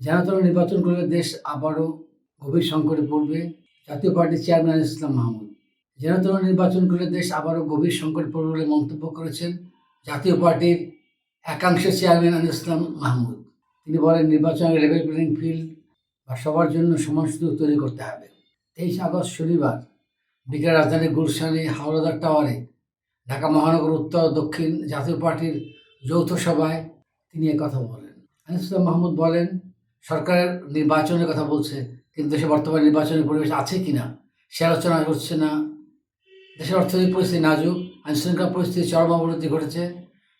যেন তেন নির্বাচন করলে দেশ আবারও গভীর সংকটে পড়বে। জাতীয় পার্টির চেয়ারম্যান ইসলাম মাহমুদ। যেন তেন নির্বাচন করলে দেশ আবারও গভীর সংকটে পড়বে বলে মন্তব্য করেছেন জাতীয় পার্টির একাংশের চেয়ারম্যান আনিস ইসলাম মাহমুদ। তিনি বলেন নির্বাচনের লেভেল প্লেইং ফিল্ড বা সবার জন্য সমান সুযোগ তৈরি করতে হবে। তেইশ আগস্ট শনিবার বিকেল রাজধানীর গুলশানে হাওড়াদার টাওয়ারে ঢাকা মহানগর উত্তর দক্ষিণ জাতীয় পার্টির যৌথ সভায় তিনি কথা বলেন। আনিস ইসলাম মাহমুদ বলেন সরকারের নির্বাচনের কথা বলছে, কিন্তু দেশে বর্তমান নির্বাচনের পরিবেশ আছে কি না? সে আলোচনা করছে না। দেশের অর্থনৈতিক পরিস্থিতি নাজুক, আইনশৃঙ্খলা পরিস্থিতি চরম অবনতি ঘটেছে।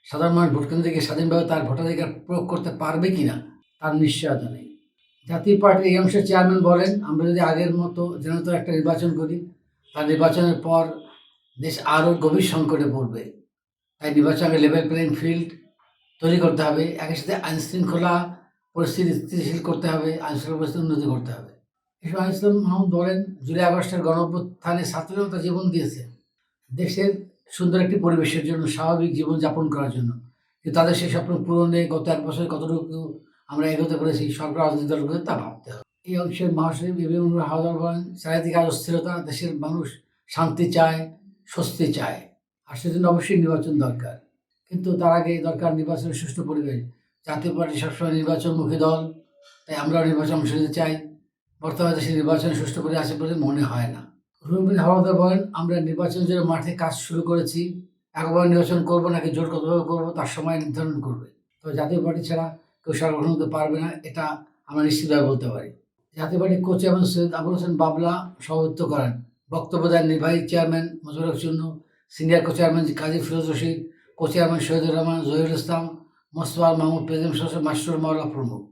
সাধারণ মানুষ ভোটকেন্দ্রে গিয়ে স্বাধীনভাবে তার ভোটাধিকার প্রয়োগ করতে পারবে কি না, তার নিশ্চয়তা নেই। জাতীয় পার্টির এই অংশের চেয়ারম্যান বলেন, আমরা যদি আগের মতো যেন একটা নির্বাচন করি, তার নির্বাচনের পর দেশ আরও গভীর সংকটে পড়বে। তাই নির্বাচনের লেভেল প্লেইং ফিল্ড তৈরি করতে হবে। একই সাথে আইন শৃঙ্খলা পরিস্থিতি স্থিতিশীল করতে হবে আইন শৃঙ্খলা পরিস্থিতি উন্নতি করতে হবে। এসব ইসলাম মাহমুদ বলেন জুলাই আগস্টের গণঅভ্যুত্থানে ছাত্রজনতা জীবন দিয়েছে। দেশের সুন্দর একটি পরিবেশের জন্য, স্বাভাবিক জীবন যাপন করার জন্য। কিন্তু তাদের সেই স্বপ্ন পূরণে গত এক বছরে কতটুকু আমরা এগোতে পেরেছি, সরকার রাজনৈতিক দলগুলো তা ভাবতে হবে। এই অংশের মহাসচিব বিভিন্ন হাওদার বলেন, চারিদিকে অস্থিরতা দেশের মানুষ শান্তি চায়, স্বস্তি চায়। আর সেজন্য অবশ্যই নির্বাচন দরকার। কিন্তু তার আগে দরকার নির্বাচনের সুষ্ঠু পরিবেশ। জাতীয় পার্টি সবসময় নির্বাচনমুখী দল, তাই আমরাও নির্বাচন অংশ নিতে চাই। বর্তমানে দেশে নির্বাচন সুষ্ঠু করে আছে বলে মনে হয় না। রুমিন হাওলাদার বলেন, আমরা নির্বাচন জন্য মাঠে কাজ শুরু করেছি। একবার নির্বাচন করব নাকি জোর কতভাবে করব তার সময় নির্ধারণ করবে। তবে জাতীয় পার্টি ছাড়া কেউ গঠন করতে পারবে না, এটা আমরা নিশ্চিতভাবে বলতে পারি। জাতীয় পার্টির কোচ চেয়ারম্যান সৈয়দ আবুল হোসেন বাবলা সভাপতিত্ব করেন। বক্তব্য দেন নির্বাহী চেয়ারম্যান মজুর চূর্ণ senior co chairman Kazi Firoz Rashid co chairman Shahidur Rahman Zahir Islam Mostafa Mahmud সদস্য মাসরুর মাওলা প্রমুখ।